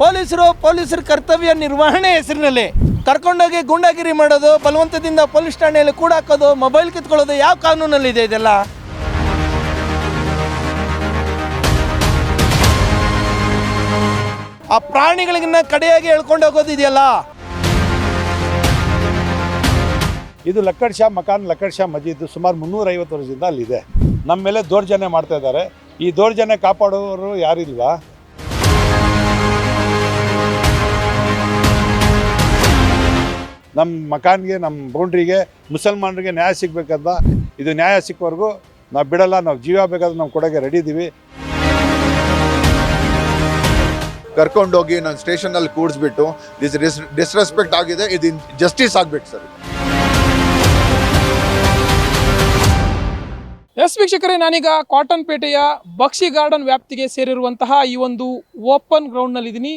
ಪೊಲೀಸರು, ಪೊಲೀಸರ ಕರ್ತವ್ಯ ನಿರ್ವಹಣೆ ಹೆಸರಿನಲ್ಲಿ. ಕರ್ಕೊಂಡೋಗಿ ಗೂಂಡಾಗಿರಿ ಮಾಡೋದು, ಬಲವಂತದಿಂದ ಪೊಲೀಸ್ ಠಾಣೆಯಲ್ಲಿ ಕೂಡ ಹಾಕೋದು, ಮೊಬೈಲ್ ಕಿತ್ಕೊಳ್ಳೋದು ಯಾವ ಕಾನೂನಲ್ಲಿದೆ ಇದೆಲ್ಲ? ಆ ಪ್ರಾಣಿಗಳಿಗಿನ್ನ ಕಡೆಯಾಗಿ ಎಳ್ಕೊಂಡು ಹೋಗೋದು ಇದೆಯಲ್ಲ? ಇದು ಲಕ್ಕಡ್ ಶಾ ಮಕಾನ್, ಲಕ್ಕಡ್ ಶಾ ಮಜೀದ್ ಸುಮಾರು ಮುನ್ನೂರೈವತ್ತು ವರ್ಷದಿಂದ ಅಲ್ಲಿದೆ. ನಮ್ಮ ಮೇಲೆ ದೌರ್ಜನ್ಯ ಮಾಡ್ತಾ ಇದ್ದಾರೆ. ಈ ದೌರ್ಜನ್ಯ ಕಾಪಾಡೋರು ಯಾರಿಲ್ವಾ? ನಮ್ಮ ಮಕಾನ್ಗೆ ನಮ್ಮ ಬೌಂಡ್ರಿಗೆ ಮುಸಲ್ಮಾನರಿಗೆ ನ್ಯಾಯ ಸಿಗಬೇಕಂತ ಇದು ನ್ಯಾಯ ಸಿಕ್ಕವರೆಗೂ ನಾವು ಬಿಡಲ್ಲ ನಾವು ಜೀವ ಬೇಕಾದ್ರೆ ನಾವು ಕೊಡೋಕ್ಕೆ ರೆಡಿ ಇದ್ದೀವಿ ಕರ್ಕೊಂಡೋಗಿ ನಾನು ಸ್ಟೇಷನಲ್ಲಿ ಕೂಡಿಸ್ಬಿಟ್ಟು ದಿಸ್ ಡಿಸ್ ಡಿಸ್ರೆಸ್ಪೆಕ್ಟ್ ಆಗಿದೆ ಇದು ಜಸ್ಟಿಸ್ ಆಗ್ಬೇಕು ಸರ್. ಎಸ್ ವೀಕ್ಷಕರೇ ನಾನೀಗ ಕಾಟನ್ ಪೇಟೆಯ ಬಕ್ಷಿ ಗಾರ್ಡನ್ ವ್ಯಾಪ್ತಿಗೆ ಸೇರಿರುವಂತಹ ಈ ಒಂದು ಓಪನ್ ಗ್ರೌಂಡ್ನಲ್ಲಿದ್ದೀನಿ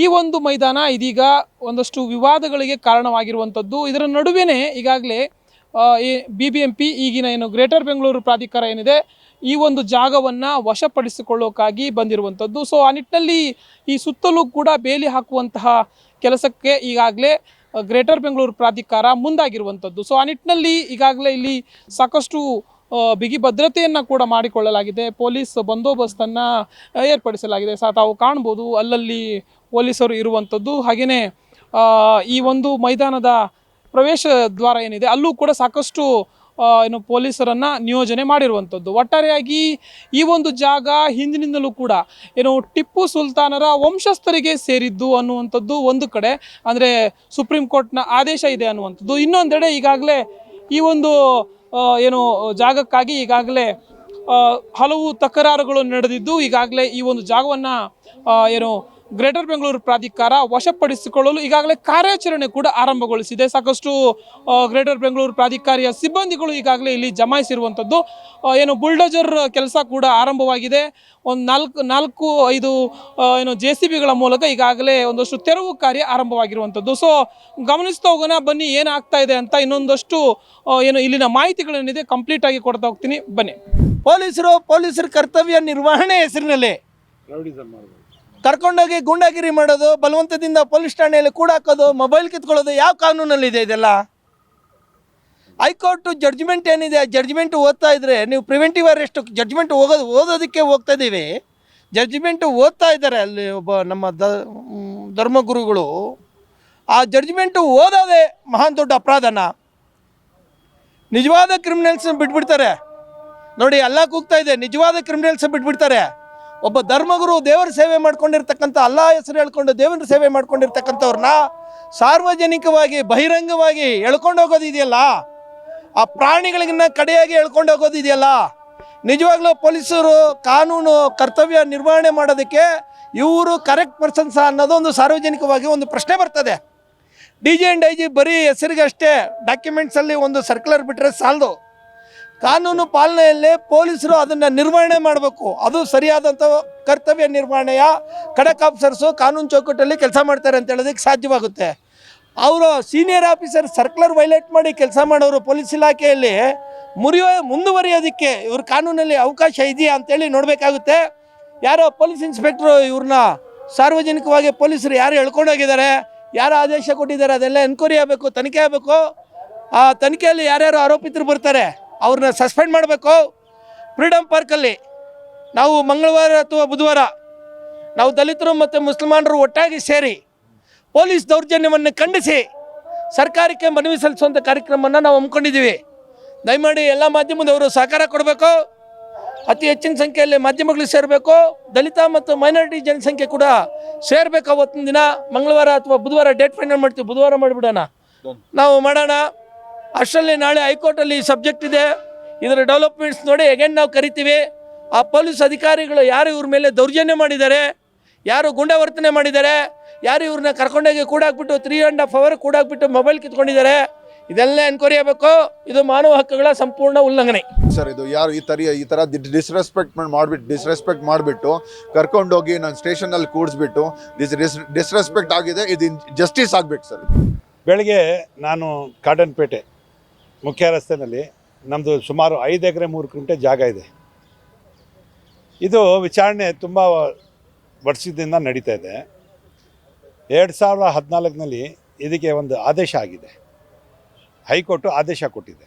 ಈ ಒಂದು ಮೈದಾನ ಇದೀಗ ಒಂದಷ್ಟು ವಿವಾದಗಳಿಗೆ ಕಾರಣವಾಗಿರುವಂಥದ್ದು. ಇದರ ನಡುವೆನೇ ಈಗಾಗಲೇ ಬಿ ಬಿ ಎಂ ಈಗಿನ ಏನು ಗ್ರೇಟರ್ ಬೆಂಗಳೂರು ಪ್ರಾಧಿಕಾರ ಏನಿದೆ, ಈ ಒಂದು ಜಾಗವನ್ನು ವಶಪಡಿಸಿಕೊಳ್ಳೋಕ್ಕಾಗಿ ಬಂದಿರುವಂಥದ್ದು. ಸೊ ಆ ನಿಟ್ಟಿನಲ್ಲಿ ಈ ಸುತ್ತಲೂ ಕೂಡ ಬೇಲಿ ಹಾಕುವಂತಹ ಕೆಲಸಕ್ಕೆ ಈಗಾಗಲೇ ಗ್ರೇಟರ್ ಬೆಂಗಳೂರು ಪ್ರಾಧಿಕಾರ ಮುಂದಾಗಿರುವಂಥದ್ದು. ಸೊ ಆ ನಿಟ್ಟಿನಲ್ಲಿ ಈಗಾಗಲೇ ಇಲ್ಲಿ ಸಾಕಷ್ಟು ಬಿಗಿ ಭದ್ರತೆಯನ್ನು ಕೂಡ ಮಾಡಿಕೊಳ್ಳಲಾಗಿದೆ. ಪೊಲೀಸ್ ಬಂದೋಬಸ್ತನ್ನು ಏರ್ಪಡಿಸಲಾಗಿದೆ. ಸಹ ತಾವು ಕಾಣ್ಬೋದು, ಅಲ್ಲಲ್ಲಿ ಪೊಲೀಸರು ಇರುವಂಥದ್ದು. ಹಾಗೆಯೇ ಈ ಒಂದು ಮೈದಾನದ ಪ್ರವೇಶ ದ್ವಾರ ಏನಿದೆ, ಅಲ್ಲೂ ಕೂಡ ಸಾಕಷ್ಟು ಏನು ಪೊಲೀಸರನ್ನು ನಿಯೋಜನೆ ಮಾಡಿರುವಂಥದ್ದು. ಒಟ್ಟಾರೆಯಾಗಿ ಈ ಒಂದು ಜಾಗ ಹಿಂದಿನಿಂದಲೂ ಕೂಡ ಏನು ಟಿಪ್ಪು ಸುಲ್ತಾನರ ವಂಶಸ್ಥರಿಗೆ ಸೇರಿದ್ದು ಅನ್ನುವಂಥದ್ದು ಒಂದು ಕಡೆ. ಅಂದರೆ ಸುಪ್ರೀಂ ಕೋರ್ಟ್ನ ಆದೇಶ ಇದೆ ಅನ್ನುವಂಥದ್ದು. ಇನ್ನೊಂದೆಡೆ ಈಗಾಗಲೇ ಈ ಒಂದು ಏನು ಜಾಗಕ್ಕಾಗಿ ಈಗಾಗಲೇ ಹಲವು ತಕರಾರುಗಳು ನಡೆದಿದ್ದು, ಈಗಾಗಲೇ ಈ ಒಂದು ಜಾಗವನ್ನು ಏನು ಗ್ರೇಟರ್ ಬೆಂಗಳೂರು ಪ್ರಾಧಿಕಾರ ವಶಪಡಿಸಿಕೊಳ್ಳಲು ಈಗಾಗಲೇ ಕಾರ್ಯಾಚರಣೆ ಕೂಡ ಆರಂಭಗೊಳಿಸಿದೆ. ಸಾಕಷ್ಟು ಗ್ರೇಟರ್ ಬೆಂಗಳೂರು ಪ್ರಾಧಿಕಾರಿಯ ಸಿಬ್ಬಂದಿಗಳು ಈಗಾಗಲೇ ಇಲ್ಲಿ ಜಮಾಯಿಸಿರುವಂಥದ್ದು. ಏನು ಬುಲ್ಡೋಜರ್ ಕೆಲಸ ಕೂಡ ಆರಂಭವಾಗಿದೆ. ಒಂದು ನಾಲ್ಕು ನಾಲ್ಕು ಐದು ಏನು ಜೆ ಸಿ ಬಿಗಳ ಮೂಲಕ ಈಗಾಗಲೇ ಒಂದಷ್ಟು ತೆರವು ಕಾರ್ಯ ಆರಂಭವಾಗಿರುವಂಥದ್ದು. ಸೊ ಗಮನಿಸ್ತಾ ಹೋಗೋಣ ಬನ್ನಿ ಏನಾಗ್ತಾ ಇದೆ ಅಂತ ಇನ್ನೊಂದಷ್ಟು ಏನು ಇಲ್ಲಿನ ಮಾಹಿತಿಗಳೇನಿದೆ ಕಂಪ್ಲೀಟ್ ಆಗಿ ಕೊಡ್ತಾ ಹೋಗ್ತೀನಿ. ಬನ್ನಿ. ಪೊಲೀಸರು ಪೊಲೀಸರ ಕರ್ತವ್ಯ ನಿರ್ವಹಣೆ ಹೆಸರಿನಲ್ಲಿ. ಕರ್ಕೊಂಡೋಗಿ ಗೂಂಡಾಗಿರಿ ಮಾಡೋದು, ಬಲವಂತದಿಂದ ಪೊಲೀಸ್ ಠಾಣೆಯಲ್ಲಿ ಕೂಡ ಹಾಕೋದು, ಮೊಬೈಲ್ ಕಿತ್ಕೊಳ್ಳೋದು ಯಾವ ಕಾನೂನಲ್ಲಿದೆ ಇದೆಲ್ಲ? ಹೈಕೋರ್ಟ್ ಜಡ್ಜ್ಮೆಂಟ್ ಏನಿದೆ? ಆ ಜಡ್ಜ್ಮೆಂಟ್ ಓದ್ತಾ ಇದ್ರೆ ನೀವು ಪ್ರಿವೆಂಟಿವ್ ಅರೆಸ್ಟ್ ಜಡ್ಜ್ಮೆಂಟ್ ಹೋಗೋದು ಓದೋದಕ್ಕೆ ಹೋಗ್ತಾ ಇದ್ದೀವಿ. ಜಡ್ಜ್ಮೆಂಟ್ ಓದ್ತಾ ಇದ್ದಾರೆ ಅಲ್ಲಿ ಒಬ್ಬ ನಮ್ಮ ದ ಧರ್ಮಗುರುಗಳು ಆ ಜಡ್ಜ್ಮೆಂಟು ಓದೋದೇ ಮಹಾನ್ ದೊಡ್ಡ ಅಪರಾಧನ. ನಿಜವಾದ ಕ್ರಿಮಿನಲ್ಸ್ ಬಿಟ್ಬಿಡ್ತಾರೆ. ನೋಡಿ ಎಲ್ಲ ಕೂಗ್ತಾ ಇದೆ. ನಿಜವಾದ ಕ್ರಿಮಿನಲ್ಸ್ ಬಿಟ್ಬಿಡ್ತಾರೆ. ಒಬ್ಬ ಧರ್ಮಗುರು ದೇವರ ಸೇವೆ ಮಾಡ್ಕೊಂಡಿರ್ತಕ್ಕಂಥ ಅಲ್ಲ ಹೆಸರು ಹೇಳ್ಕೊಂಡು ದೇವರ ಸೇವೆ ಮಾಡ್ಕೊಂಡಿರ್ತಕ್ಕಂಥವ್ರನ್ನ ಸಾರ್ವಜನಿಕವಾಗಿ, ಬಹಿರಂಗವಾಗಿ ಎಳ್ಕೊಂಡು ಹೋಗೋದು ಇದೆಯಲ್ಲ? ಆ ಪ್ರಾಣಿಗಳಿಗಿನ್ನ ಕಡೆಯಾಗಿ ಎಳ್ಕೊಂಡು ಹೋಗೋದು ಇದೆಯಲ್ಲ? ನಿಜವಾಗ್ಲೂ ಪೊಲೀಸರು ಕಾನೂನು ಕರ್ತವ್ಯ ನಿರ್ವಹಣೆ ಮಾಡೋದಕ್ಕೆ ಇವರು ಕರೆಕ್ಟ್ ಪರ್ಸನ್ಸ ಅನ್ನೋದು ಒಂದು ಸಾರ್ವಜನಿಕವಾಗಿ ಒಂದು ಪ್ರಶ್ನೆ ಬರ್ತದೆ. D G and I G ಬರೀ ಹೆಸರಿಗಷ್ಟೇ ಡಾಕ್ಯುಮೆಂಟ್ಸಲ್ಲಿ ಒಂದು ಸರ್ಕ್ಯುಲರ್ ಬಿಟ್ಟರೆ ಸಾಲದು. ಕಾನೂನು ಪಾಲನೆಯಲ್ಲಿ ಪೊಲೀಸರು ಅದನ್ನು ನಿರ್ವಹಣೆ ಮಾಡಬೇಕು. ಅದು ಸರಿಯಾದಂಥ ಕರ್ತವ್ಯ ನಿರ್ವಹಣೆಯ ಖಡಕ್ ಆಫೀಸರ್ಸು ಕಾನೂನು ಚೌಕಟ್ಟಲ್ಲಿ ಕೆಲಸ ಮಾಡ್ತಾರೆ ಅಂತ ಹೇಳೋದಕ್ಕೆ ಸಾಧ್ಯವಾಗುತ್ತೆ. ಅವರು ಸೀನಿಯರ್ ಆಫೀಸರ್ ಸರ್ಕ್ಯುಲರ್ ವೈಲೇಟ್ ಮಾಡಿ ಕೆಲಸ ಮಾಡೋರು ಪೊಲೀಸ್ ಇಲಾಖೆಯಲ್ಲಿ ಮುರಿಯೋ, ಮುಂದುವರಿಯೋದಕ್ಕೆ ಇವ್ರ ಕಾನೂನಲ್ಲಿ ಅವಕಾಶ ಇದೆಯಾ ಅಂತೇಳಿ ನೋಡಬೇಕಾಗುತ್ತೆ. ಯಾರೋ ಪೊಲೀಸ್ ಇನ್ಸ್ಪೆಕ್ಟ್ರು ಇವ್ರನ್ನ ಸಾರ್ವಜನಿಕವಾಗಿ ಪೊಲೀಸರು ಯಾರು ಎಳ್ಕೊಂಡೋಗಿದ್ದಾರೆ ಯಾರು ಆದೇಶ ಕೊಟ್ಟಿದ್ದಾರೆ ಅದೆಲ್ಲ ಎನ್ಕ್ವೈರಿ ಆಗಬೇಕು, ತನಿಖೆ ಆಗಬೇಕು. ಆ ತನಿಖೆಯಲ್ಲಿ ಯಾರ್ಯಾರು ಆರೋಪಿತರು ಬರ್ತಾರೆ ಅವ್ರನ್ನ ಸಸ್ಪೆಂಡ್ ಮಾಡಬೇಕು. ಫ್ರೀಡಮ್ ಪಾರ್ಕಲ್ಲಿ ನಾವು ಮಂಗಳವಾರ ಅಥವಾ ಬುಧವಾರ ನಾವು ದಲಿತರು ಮತ್ತು ಮುಸಲ್ಮಾನರು ಒಟ್ಟಾಗಿ ಸೇರಿ ಪೊಲೀಸ್ ದೌರ್ಜನ್ಯವನ್ನು ಖಂಡಿಸಿ ಸರ್ಕಾರಕ್ಕೆ ಮನವಿ ಸಲ್ಲಿಸುವಂಥ ಕಾರ್ಯಕ್ರಮವನ್ನು ನಾವು ಹಮ್ಮಿಕೊಂಡಿದ್ದೀವಿ. ದಯಮಾಡಿ ಎಲ್ಲ ಮಾಧ್ಯಮದವರು ಸಹಕಾರ ಕೊಡಬೇಕು. ಅತಿ ಹೆಚ್ಚಿನ ಸಂಖ್ಯೆಯಲ್ಲಿ ಮಾಧ್ಯಮಗಳು ಸೇರಬೇಕು. ದಲಿತ ಮತ್ತು ಮೈನಾರಿಟಿ ಜನಸಂಖ್ಯೆ ಕೂಡ ಸೇರಬೇಕು ಅವತ್ತಿನ ದಿನ. ಮಂಗಳವಾರ ಅಥವಾ ಬುಧವಾರ ಡೇಟ್ ಫೈನಲ್ ಮಾಡ್ತೀವಿ. ಬುಧವಾರ ಮಾಡಿಬಿಡೋಣ. ನಾವು ಮಾಡೋಣ. ಅಷ್ಟರಲ್ಲಿ ನಾಳೆ ಹೈಕೋರ್ಟಲ್ಲಿ ಈ ಸಬ್ಜೆಕ್ಟ್ ಇದೆ. ಇದರ ಡೆವಲಪ್ಮೆಂಟ್ಸ್ ನೋಡಿ ಅಗೇನ್ ನಾವು ಕರಿತೀವಿ. ಆ ಪೊಲೀಸ್ ಅಧಿಕಾರಿಗಳು ಯಾರು ಇವ್ರ ಮೇಲೆ ದೌರ್ಜನ್ಯ ಮಾಡಿದ್ದಾರೆ ಯಾರು ಗುಂಡವರ್ತನೆ ಮಾಡಿದ್ದಾರೆ ಯಾರು ಇವ್ರನ್ನ ಕರ್ಕೊಂಡೋಗಿ ಕೂಡಾಕ್ಬಿಟ್ಟು ತ್ರೀ ಆ್ಯಂಡ್ ಹಾಫ್ ಅವರ್ ಕೂಡಾಕ್ಬಿಟ್ಟು ಮೊಬೈಲ್ ಕಿತ್ಕೊಂಡಿದ್ದಾರೆ. ಇದೆಲ್ಲ ಎನ್ಕ್ವೈರಿ ಆಗಬೇಕು. ಇದು ಮಾನವ ಹಕ್ಕುಗಳ ಸಂಪೂರ್ಣ ಉಲ್ಲಂಘನೆ. ಸರ್ ಇದು ಯಾರು ಈ ತರ ಈ ಥರ ಡಿಸ್ರೆಸ್ಪೆಕ್ಟ್ ಮಾಡಿಬಿಟ್ಟು ಡಿಸ್ರೆಸ್ಪೆಕ್ಟ್ ಮಾಡಿಬಿಟ್ಟು ಕರ್ಕೊಂಡೋಗಿ ನಾನು ಸ್ಟೇಷನಲ್ಲಿ ಕೂಡಿಸ್ಬಿಟ್ಟು ದಿಸ್ ಡಿಸ್ರೆಸ್ಪೆಕ್ಟ್ ಆಗಿದೆ ಇದು ಜಸ್ಟಿಸ್ ಆಗಬೇಕು ಸರ್. ಬೆಳಗ್ಗೆ ನಾನು ಕಾಟನ್ ಪೇಟೆ ಮುಖ್ಯ ರಸ್ತೆಯಲ್ಲಿ ನಮ್ಮದು ಸುಮಾರು ಐದು ಎಕರೆ ಮೂರು ಕ್ವಿಂಟೆ ಜಾಗ ಇದೆ. ಇದು ವಿಚಾರಣೆ ತುಂಬ ವರ್ಷದಿಂದ ನಡೀತಾ ಇದೆ. ಎರಡು ಸಾವಿರದ ಹದಿನಾಲ್ಕನಲ್ಲಿ ಇದಕ್ಕೆ ಒಂದು ಆದೇಶ ಆಗಿದೆ. ಹೈಕೋರ್ಟು ಆದೇಶ ಕೊಟ್ಟಿದೆ.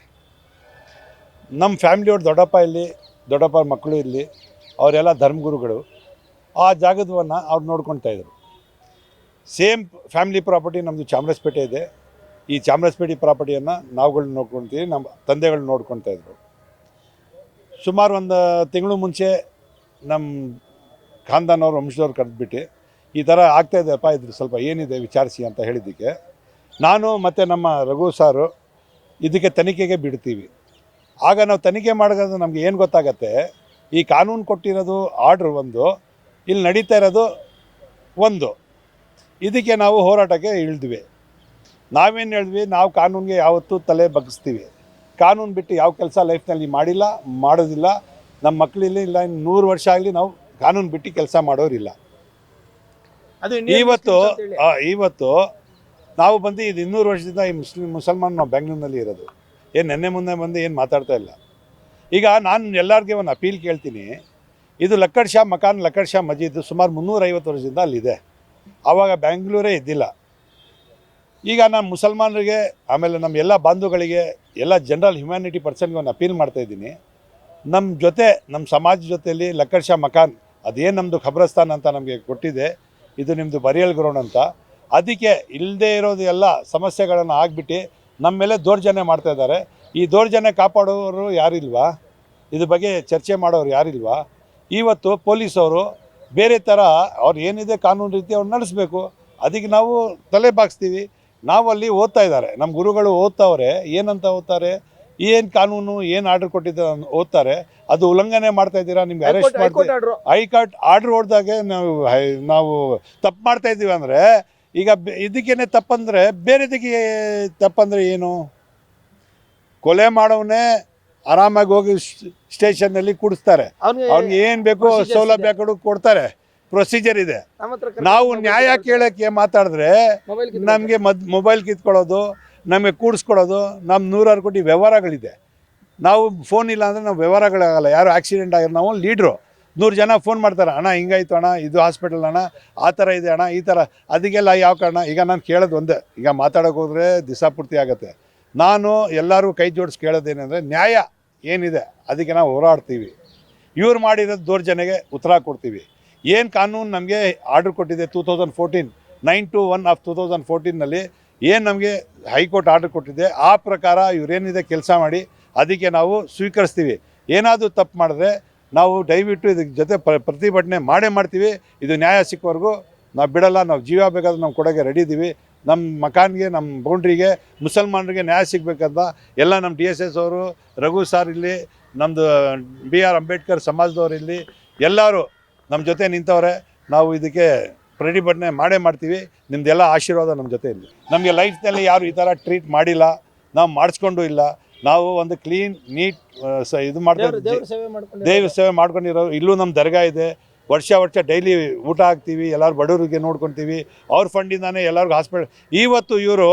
ನಮ್ಮ ಫ್ಯಾಮಿಲಿಯವ್ರು ದೊಡ್ಡಪ್ಪ ಇಲ್ಲಿ, ದೊಡ್ಡಪ್ಪ ಮಕ್ಕಳು ಇಲ್ಲಿ, ಅವರೆಲ್ಲ ಧರ್ಮಗುರುಗಳು. ಆ ಜಾಗದವನ್ನು ಅವ್ರು ನೋಡ್ಕೊಳ್ತಾ ಇದ್ದರು ಸೇಮ್ ಫ್ಯಾಮಿಲಿ ಪ್ರಾಪರ್ಟಿ ನಮ್ಮದು ಚಾಮರಾಜಪೇಟೆ ಇದೆ. ಈ ಚಾಮರಾಜಪೇಟೆ ಪ್ರಾಪರ್ಟಿಯನ್ನು ನಾವುಗಳು ನೋಡ್ಕೊಳ್ತೀವಿ ನಮ್ಮ ತಂದೆಗಳು ನೋಡ್ಕೊತಾ ಇದ್ರು. ಸುಮಾರು ಒಂದು ತಿಂಗಳು ಮುಂಚೆ ನಮ್ಮ ಖಾನ್ದಾನವ್ರು ವಂಶದವ್ರು ಕರೆದ್ಬಿಟ್ಟು ಈ ಥರ ಆಗ್ತಾ ಇದೆಯಪ್ಪ ಇದ್ರ ಸ್ವಲ್ಪ ಏನಿದೆ ವಿಚಾರಿಸಿ ಅಂತ ಹೇಳಿದ್ದಕ್ಕೆ. ನಾನು ಮತ್ತು ನಮ್ಮ ರಘು ಸಾರು ಇದಕ್ಕೆ ತನಿಖೆಗೆ ಬಿಡ್ತೀವಿ. ಆಗ ನಾವು ತನಿಖೆ ಮಾಡೋದು ನಮಗೆ ಏನು ಗೊತ್ತಾಗತ್ತೆ, ಈ ಕಾನೂನು ಕೊಟ್ಟಿರೋದು ಆರ್ಡ್ರ್ ಒಂದು ಇಲ್ಲಿ ನಡೀತಾ ಇರೋದು ಒಂದು. ಇದಕ್ಕೆ ನಾವು ಹೋರಾಟಕ್ಕೆ ಇಳಿದ್ವಿ. ನಾವೇನು ಹೇಳಿದ್ವಿ ನಾವು ಕಾನೂನಿಗೆ ಯಾವತ್ತೂ ತಲೆ ಬಗ್ಗಿಸ್ತೀವಿ. ಕಾನೂನು ಬಿಟ್ಟು ಯಾವ ಕೆಲಸ ಲೈಫ್ನಲ್ಲಿ ಮಾಡಿಲ್ಲ ಮಾಡೋದಿಲ್ಲ. ನಮ್ಮ ಮಕ್ಕಳಿಲ್ಲ ಇಲ್ಲ ಇನ್ನು ನೂರು ವರ್ಷ ಆಗಲಿ ನಾವು ಕಾನೂನು ಬಿಟ್ಟು ಕೆಲಸ ಮಾಡೋರಿಲ್ಲ. ಅದು ಇವತ್ತು ಇವತ್ತು ನಾವು ಬಂದು ಇದು ಇನ್ನೂರು ವರ್ಷದಿಂದ ಈ ಮುಸ್ಲಿಂ ಮುಸಲ್ಮಾನ್ ನಾವು ಬೆಂಗಳೂರಿನಲ್ಲಿ ಇರೋದು. ಏನು ನೆನ್ನೆ ಮುಂದೆ ಬಂದು ಏನು ಮಾತಾಡ್ತಾ ಇಲ್ಲ. ಈಗ ನಾನು ಎಲ್ಲರಿಗೆ ಒಂದು ಅಪೀಲ್ ಕೇಳ್ತೀನಿ. ಇದು ಲಕ್ಕಡ್ ಶಾ ಮಕಾನ್ ಲಕ್ಕಡ್ ಶಾ ಮಜೀದ್ ಸುಮಾರು ಮುನ್ನೂರೈವತ್ತು ವರ್ಷದಿಂದ ಅಲ್ಲಿದೆ. ಆವಾಗ ಬೆಂಗಳೂರೇ ಇದ್ದಿಲ್ಲ. ಈಗ ನಾನು ಮುಸಲ್ಮಾನರಿಗೆ, ಆಮೇಲೆ ನಮ್ಮ ಎಲ್ಲ ಬಾಂಧುಗಳಿಗೆ ಎಲ್ಲ ಜನರಲ್ ಹ್ಯುಮ್ಯಾನಿಟಿ ಪರ್ಸನ್ಗೆ ಒಂದು ಅಪೀಲ್ ಮಾಡ್ತಾ ಇದ್ದೀನಿ. ನಮ್ಮ ಜೊತೆ ನಮ್ಮ ಸಮಾಜ ಜೊತೆಯಲ್ಲಿ ಲಕ್ಕರ್ ಶಾ ಮಕಾನ್, ಅದೇನು ನಮ್ಮದು ಖಬ್ರಸ್ತಾನ್ ಅಂತ ನಮಗೆ ಕೊಟ್ಟಿದೆ, ಇದು ನಿಮ್ಮದು ಬರಿಯಲ್ ಗ್ರೌಂಡ್ ಅಂತ. ಅದಕ್ಕೆ ಇಲ್ಲದೆ ಇರೋದು ಎಲ್ಲ ಸಮಸ್ಯೆಗಳನ್ನು ಆಗಿಬಿಟ್ಟು ನಮ್ಮ ಮೇಲೆ ದೌರ್ಜನ್ಯ ಮಾಡ್ತಾ ಇದ್ದಾರೆ. ಈ ದೌರ್ಜನ್ಯ ಕಾಪಾಡೋರು ಯಾರಿಲ್ವಾ? ಇದ್ರ ಬಗ್ಗೆ ಚರ್ಚೆ ಮಾಡೋರು ಯಾರಿಲ್ವಾ? ಇವತ್ತು ಪೊಲೀಸವರು ಬೇರೆ ಥರ ಅವ್ರು ಏನಿದೆ ಕಾನೂನು ರೀತಿ ಅವ್ರು ನಡೆಸಬೇಕು. ಅದಕ್ಕೆ ನಾವು ತಲೆ ಬಾಗಿಸ್ತೀವಿ. ನಾವು ಅಲ್ಲಿ ಓದ್ತಾ ಇದ್ದಾರೆ. ನಮ್ಮ ಗುರುಗಳು ಓದ್ತಾವ್ರೆ ಏನಂತ ಓದ್ತಾರೆ ಏನು ಕಾನೂನು ಏನು ಆರ್ಡರ್ ಕೊಟ್ಟಿದ್ದ ಓದ್ತಾರೆ ಅದು ಉಲ್ಲಂಘನೆ ಮಾಡ್ತಾ ಇದ್ದೀರಾ ನಿಮ್ಗೆ ಅರೆಸ್ಟ್ ಮಾಡ್ತೀವಿ ಹೈಕೋರ್ಟ್ ಆರ್ಡರ್. ಹೊಡೆದಾಗೆ ನಾವು ನಾವು ತಪ್ಪು ಮಾಡ್ತಾ ಇದ್ದೀವಿ ಅಂದರೆ ಈಗ ಇದಕ್ಕೇನೆ ತಪ್ಪಂದರೆ ಬೇರೆದಕ್ಕೆ ತಪ್ಪಂದರೆ ಏನು? ಕೊಲೆ ಮಾಡೋವನ್ನೇ ಆರಾಮಾಗಿ ಹೋಗಿ ಸ್ಟೇಷನ್ನಲ್ಲಿ ಕೂಡಿಸ್ತಾರೆ. ಅವ್ನಿಗೆ ಏನು ಬೇಕೋ ಸೌಲಭ್ಯ ಕೊಡು ಕೊಡ್ತಾರೆ. ಪ್ರೊಸೀಜರ್ ಇದೆ. ನಾವು ನ್ಯಾಯ ಕೇಳಕ್ಕೆ ಮಾತಾಡಿದ್ರೆ ನಮಗೆ ಮದ್ ಮೊಬೈಲ್ ಕಿತ್ಕೊಳ್ಳೋದು ನಮಗೆ ಕೂಡಿಸ್ಕೊಳ್ಳೋದು ನಮ್ಮ ನೂರಾರು ಕೋಟಿ ವ್ಯವಹಾರಗಳಿದೆ. ನಾವು ಫೋನ್ ಇಲ್ಲ ಅಂದರೆ ನಾವು ವ್ಯವಹಾರಗಳಾಗಲ್ಲ. ಯಾರು ಆಕ್ಸಿಡೆಂಟ್ ಆಗಿರೋ ನಾವು ಲೀಡ್ರು ನೂರು ಜನ ಫೋನ್ ಮಾಡ್ತಾರೆ ಅಣ್ಣ ಹಿಂಗಾಯ್ತು ಅಣ್ಣ ಇದು ಹಾಸ್ಪಿಟಲ್ ಅಣ್ಣ ಆ ಥರ ಇದೆ ಅಣ್ಣ ಈ ಥರ ಅದಕ್ಕೆಲ್ಲ ಯಾವ ಕಾರಣ? ಈಗ ನಾನು ಕೇಳೋದು ಒಂದೇ. ಈಗ ಮಾತಾಡೋಕೆ ಹೋದರೆ ಪೂರ್ತಿ ಆಗುತ್ತೆ. ನಾನು ಎಲ್ಲರೂ ಕೈ ಜೋಡಿಸಿ ಕೇಳೋದೇನೆಂದರೆ ನ್ಯಾಯ ಏನಿದೆ ಅದಕ್ಕೆ ನಾವು ಹೋರಾಡ್ತೀವಿ. ಇವ್ರು ಮಾಡಿರೋದು ದೌರ್ಜನ್ಯಗೆ ಉತ್ತರ ಕೊಡ್ತೀವಿ. ಏನು ಕಾನೂನು ನಮಗೆ ಆರ್ಡರ್ ಕೊಟ್ಟಿದೆ two thousand fourteen, nine two one of two thousand ಫೋರ್ಟೀನಲ್ಲಿ ಏನು ನಮಗೆ ಹೈಕೋರ್ಟ್ ಆರ್ಡರ್ ಕೊಟ್ಟಿದೆ, ಆ ಪ್ರಕಾರ ಇವರೇನಿದೆ ಕೆಲಸ ಮಾಡಿ ಅದಕ್ಕೆ ನಾವು ಸ್ವೀಕರಿಸ್ತೀವಿ. ಏನಾದರೂ ತಪ್ಪು ಮಾಡಿದ್ರೆ ನಾವು ದಯವಿಟ್ಟು ಇದಕ್ಕೆ ಜೊತೆ ಪ್ರ, ಪ್ರತಿಭಟನೆ ಮಾಡೇ ಮಾಡ್ತೀವಿ. ಇದು ನ್ಯಾಯ ಸಿಕ್ಕವರೆಗೂ ನಾವು ಬಿಡಲ್ಲ, ನಾವು ಜೀವ ಬೇಕಾದ್ರೆ ನಾವು ಕೊಡೋಕ್ಕೆ ರೆಡಿ ಇದ್ದೀವಿ ನಮ್ಮ ಮಕಾನ್ಗೆ ನಮ್ಮ ಬೌಂಡ್ರಿಗೆ, ಮುಸಲ್ಮಾನರಿಗೆ ನ್ಯಾಯ ಸಿಗಬೇಕಂತ ಎಲ್ಲ ನಮ್ಮ ಡಿ ಎಸ್ ಎಸ್ ಅವರು, ರಘು ಸಾರ್ ಇಲ್ಲಿ ನಮ್ಮದು ಬಿ ಆರ್ ಅಂಬೇಡ್ಕರ್ ಸಮಾಜದವ್ರು ಇಲ್ಲಿ, ಎಲ್ಲರೂ ನಮ್ಮ ಜೊತೆ ನಿಂತವ್ರೆ ನಾವು ಇದಕ್ಕೆ ಪ್ರತಿಭಟನೆ ಮಾಡೇ ಮಾಡ್ತೀವಿ. ನಿಮ್ಮದೆಲ್ಲ ಆಶೀರ್ವಾದ ನಮ್ಮ ಜೊತೆ ಇಲ್ಲಿ ನಮಗೆ ಲೈಫ್ನಲ್ಲಿ ಯಾರು ಈ ಥರ ಟ್ರೀಟ್ ಮಾಡಿಲ್ಲ ನಾವು ಮಾಡಿಸ್ಕೊಂಡು ಇಲ್ಲ. ನಾವು ಒಂದು ಕ್ಲೀನ್ ನೀಟ್ ಸ ಇದು ಮಾಡ್ತಾ ಇದ್ದೀವಿ. ಸೇವೆ ಮಾಡ್ಕೊಂಡು ದೇವ್ರ ಸೇವೆ ಮಾಡ್ಕೊಂಡಿರೋ ಇಲ್ಲೂ ನಮ್ಮ ದರ್ಗಾ ಇದೆ. ವರ್ಷ ವರ್ಷ ಡೈಲಿ ಊಟ ಹಾಕ್ತೀವಿ ಎಲ್ಲರೂ ಬಡವರಿಗೆ ನೋಡ್ಕೊತೀವಿ. ಅವ್ರ ಫಂಡಿಂದಾನೇ ಎಲ್ಲರಿಗೂ ಹಾಸ್ಪಿಟಲ್ ಇವತ್ತು ಇವರು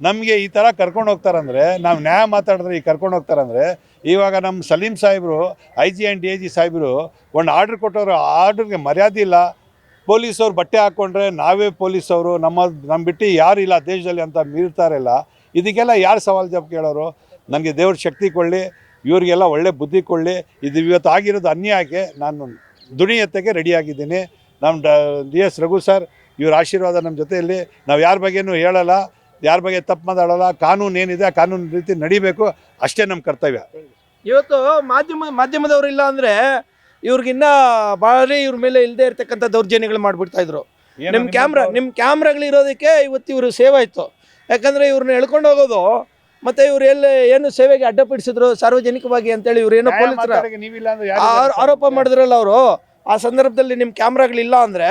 ನಮಗೆ ಈ ಥರ ಕರ್ಕೊಂಡು ಹೋಗ್ತಾರಂದರೆ, ನಾವು ನ್ಯಾಯ ಮಾತಾಡಿದ್ರೆ ಈಗ ಕರ್ಕೊಂಡು ಹೋಗ್ತಾರಂದರೆ, ಇವಾಗ ನಮ್ಮ ಸಲೀಂ ಸಾಹೇಬರು I G and D I G ಸಾಹೇಬರು ಒಂದು ಆರ್ಡ್ರ್ ಕೊಟ್ಟವರು ಆರ್ಡ್ರಿಗೆ ಮರ್ಯಾದೆ ಇಲ್ಲ. ಪೊಲೀಸವ್ರು ಬಟ್ಟೆ ಹಾಕ್ಕೊಂಡ್ರೆ ನಾವೇ ಪೊಲೀಸವರು, ನಮ್ಮ ನಮ್ಮ ಬಿಟ್ಟು ಯಾರು ಇಲ್ಲ ದೇಶದಲ್ಲಿ ಅಂತ ಮೀರ್ತಾರಿಲ್ಲ ಇದಕ್ಕೆಲ್ಲ ಯಾರು ಸವಾಲು ಜವಾಬ್ ಕೇಳೋರು? ನನಗೆ ದೇವ್ರ ಶಕ್ತಿ ಕೊಳ್ಳಿ ಇವರಿಗೆಲ್ಲ ಒಳ್ಳೆ ಬುದ್ಧಿ ಕೊಳ್ಳಿ ಇದು ಇವತ್ತು ಆಗಿರೋದು ಅನ್ಯಾಯಕ್ಕೆ ನಾನು ದುಣಿಯತ್ತೆಗೆ ರೆಡಿಯಾಗಿದ್ದೀನಿ ನಮ್ಮ ಡ, ಡಿ ಎಸ್ ರಘು ಸರ್, ಇವ್ರ ಆಶೀರ್ವಾದ ನಮ್ಮ ಜೊತೆಯಲ್ಲಿ, ನಾವು ಯಾರ ಬಗ್ಗೆನೂ ಹೇಳಲ್ಲ. ಯಾರ ಬಗ್ಗೆ ತಪ್ಪು ಮಾತಾಡಲ್ಲ ಕಾನೂನು ಏನಿದೆ ಆ ಕಾನೂನು ರೀತಿ ನಡಿಬೇಕು ಅಷ್ಟೇ ನಮ್ಮ ಕರ್ತವ್ಯ. ಇವತ್ತು ಮಾಧ್ಯಮ ಮಾಧ್ಯಮದವ್ರು ಇಲ್ಲ ಅಂದ್ರೆ ಇವ್ರಿಗಿನ್ನ ಭಾರಿ ಇವ್ರ ಮೇಲೆ ಇಲ್ಲದೆ ಇರ್ತಕ್ಕಂಥ ದೌರ್ಜನ್ಯಗಳು ಮಾಡ್ಬಿಡ್ತಾ ಇದ್ರು. ನಿಮ್ಮ ಕ್ಯಾಮ್ರಾ ನಿಮ್ಮ ಕ್ಯಾಮ್ರಾಗಳು ಇರೋದಕ್ಕೆ ಇವತ್ತು ಇವರು ಸೇವ್ ಆಯ್ತು. ಯಾಕಂದ್ರೆ ಇವ್ರನ್ನ ಎಳ್ಕೊಂಡು ಹೋಗೋದು ಮತ್ತೆ ಇವ್ರು ಎಲ್ಲಿ ಏನು ಸೇವೆಗೆ ಅಡ್ಡಪಡಿಸಿದ್ರು ಸಾರ್ವಜನಿಕವಾಗಿ ಅಂತೇಳಿ ಇವ್ರು ಏನೋ ಪೊಲೀಸರ ಆರೋಪ ಮಾಡಿದ್ರಲ್ಲ ಅವರು ಆ ಸಂದರ್ಭದಲ್ಲಿ ನಿಮ್ಮ ಕ್ಯಾಮ್ರಾಗಳಿಲ್ಲ ಅಂದರೆ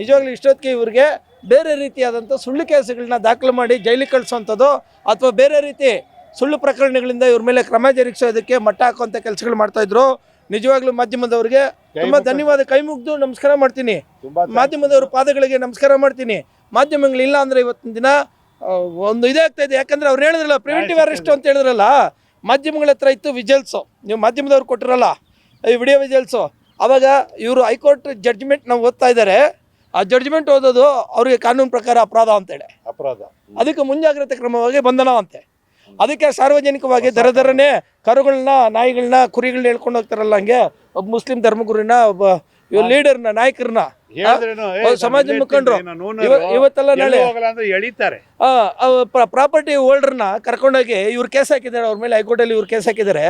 ನಿಜವಾಗ್ಲೂ ಇಷ್ಟೊತ್ತಿಗೆ ಇವ್ರಿಗೆ ಬೇರೆ ರೀತಿಯಾದಂಥ ಸುಳ್ಳು ಕೇಸುಗಳನ್ನ ದಾಖಲು ಮಾಡಿ ಜೈಲಿಗೆ ಕಳಿಸೋವಂಥದ್ದು ಅಥವಾ ಬೇರೆ ರೀತಿ ಸುಳ್ಳು ಪ್ರಕರಣಗಳಿಂದ ಇವ್ರ ಮೇಲೆ ಕ್ರಮ ಜರುಗಿಸೋದಕ್ಕೆ ಮಟ್ಟ ಹಾಕುವಂಥ ಕೆಲಸಗಳು ಮಾಡ್ತಾಯಿದ್ರು ನಿಜವಾಗ್ಲೂ ಮಾಧ್ಯಮದವ್ರಿಗೆ ತುಂಬ ಧನ್ಯವಾದ. ಕೈ ಮುಗಿದು ನಮಸ್ಕಾರ ಮಾಡ್ತೀನಿ. ಮಾಧ್ಯಮದವ್ರ ಪಾದಗಳಿಗೆ ನಮಸ್ಕಾರ ಮಾಡ್ತೀನಿ. ಮಾಧ್ಯಮಗಳಿಲ್ಲ ಅಂದರೆ ಇವತ್ತಿನ ದಿನ ಒಂದು ಇದೇ ಆಗ್ತಾ ಇದೆ. ಯಾಕಂದ್ರೆ ಅವ್ರು ಹೇಳಿದ್ರಲ್ಲ ಪ್ರಿವೆಂಟಿವ್ ಅರೆಸ್ಟ್ ಅಂತ ಹೇಳಿದ್ರಲ್ಲ ಮಾಧ್ಯಮಗಳ ಹತ್ರ ಇತ್ತು ವಿಜಲ್ಸು ನೀವು ಮಾಧ್ಯಮದವ್ರು ಕೊಟ್ಟಿರಲ್ಲ ಈ ವಿಡಿಯೋ ವಿಜಲ್ಸು ಆವಾಗ ಇವರು ಹೈಕೋರ್ಟ್ ಜಡ್ಜ್ಮೆಂಟ್ ನಾವು ಓದ್ತಾ ಇದ್ದಾರೆ ಆ ಜಡ್ಜ್ಮೆಂಟ್ ಓದೋದು ಅವ್ರಿಗೆ ಕಾನೂನು ಪ್ರಕಾರ ಅಪರಾಧ ಅಂತೇಳಿ. ಅಪರಾಧ. ಅದಕ್ಕೆ ಮುಂಜಾಗ್ರತೆ ಕ್ರಮವಾಗಿ ಬಂಧನ ಅಂತೆ. ಅದಕ್ಕೆ ಸಾರ್ವಜನಿಕವಾಗಿ ದರ ದರನೇ ಕರುಗಳನ್ನ ನಾಯಿಗಳನ್ನ ಕುರಿಗಳನ್ನ ಹೇಳ್ಕೊಂಡು ಹೋಗ್ತಾರಲ್ಲ ಹಂಗೆ ಒಬ್ಬ ಮುಸ್ಲಿಂ ಧರ್ಮಗುರಿನ ಒಬ್ಬ ಲೀಡರ್ನ ನಾಯಕರನ್ನ. ಸಮಾಜ ಮುಖಂಡರು. ಇವತ್ತೆಲ್ಲ ನಾಳೆ ಎಳಿತಾರೆ. ಪ್ರಾಪರ್ಟಿ ಹೋಲ್ಡರ್ನ ಕರ್ಕೊಂಡೋಗಿ ಇವ್ರು ಕೇಸ್ ಹಾಕಿದ್ದಾರೆ ಅವ್ರ ಮೇಲೆ ಹೈಕೋರ್ಟಲ್ಲಿ ಇವ್ರು ಕೇಸ್ ಹಾಕಿದ್ದಾರೆ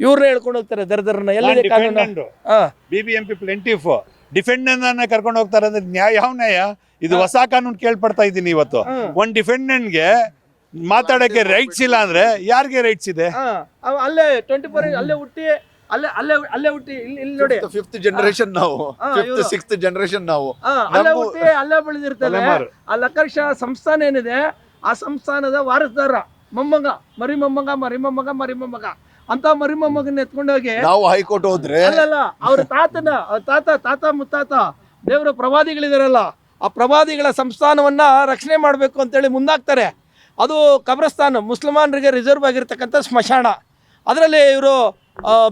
ಇವ್ರನ್ನ ಹೇಳ್ಕೊಂಡು ಹೋಗ್ತಾರೆ ದರ ದರನ ಎಲ್ಲಿದೆ ಕಾನೂನು? ಹಾ B B M P plaintiff defendant ಕರ್ಕೊಂಡು ಹೋಗ್ತಾರೆ ಅಂದ್ರೆ ನ್ಯಾಯ ಯಾವ ನ್ಯಾಯ? ಇದು ಹೊಸ ಕಾನೂನು ಕೇಳ್ಪಡ್ತಾ ಇದ್ದೀನಿ ಇವತ್ತು. ಒಂದ್ ಡಿಫೆಂಡೆಂಟ್ಗೆ ಮಾತಾಡಕ್ಕೆ ರೈಟ್ಸ್ ಇಲ್ಲ ಅಂದ್ರೆ ಯಾರಿಗೆ ರೈಟ್ಸ್ ಇದೆ? ಅಲ್ಲೇ ಟ್ವೆಂಟಿ ಫೋರ್ ಅಲ್ಲೇ ಹುಟ್ಟಿ ಅಲ್ಲೇ ಅಲ್ಲೇ ಅಲ್ಲೇ ಹುಟ್ಟಿ ಇಲ್ಲಿ ಇಲ್ಲಿ ನೋಡಿ. ಫಿಫ್ತ್ ಜನರೇಷನ್ ನಾವು. ಫಿಫ್ತ್. ಸಿಕ್ಸ್ತ್ ಜನರೇಷನ್ ನಾವು. ಅಲ್ಲೇ ಹುಟ್ಟಿ ಅಲ್ಲೇ ಬೆಳೆದಿರ್ತಾರೆ. ಆ ಲಕ್ಕರ್ಷ ಸಂಸ್ಥಾನ ಏನಿದೆ ಆ ಸಂಸ್ಥಾನದ ವಾರಸ್ದಾರ ಮೊಮ್ಮಗ ಮರಿ ಮೊಮ್ಮಗ ಮರಿ ಮೊಮ್ಮಗ ಮರಿ ಮೊಮ್ಮಗ ಅಂತ ಮರಿಮೊಮ್ಮಗನ್ನ ಎತ್ಕೊಂಡೋಗಿ ನಾವು ಹೈಕೋರ್ಟ್ ಹೋದ್ರೆ ಅಲ್ಲ ಅವ್ರ ತಾತನ ಅವ್ರ ತಾತ ತಾತ ಮುತ್ತಾತ ದೇವರ ಪ್ರವಾದಿಗಳಿದಾರಲ್ಲ ಆ ಪ್ರವಾದಿಗಳ ಸಂಸ್ಥಾನವನ್ನ ರಕ್ಷಣೆ ಮಾಡಬೇಕು ಅಂತೇಳಿ ಮುಂದಾಗ್ತಾರೆ. ಅದು ಕಬ್ರಸ್ತಾನ ಮುಸಲ್ಮಾನರಿಗೆ ರಿಸರ್ವ್ ಆಗಿರ್ತಕ್ಕಂಥ ಸ್ಮಶಾನ. ಅದರಲ್ಲಿ ಇವರು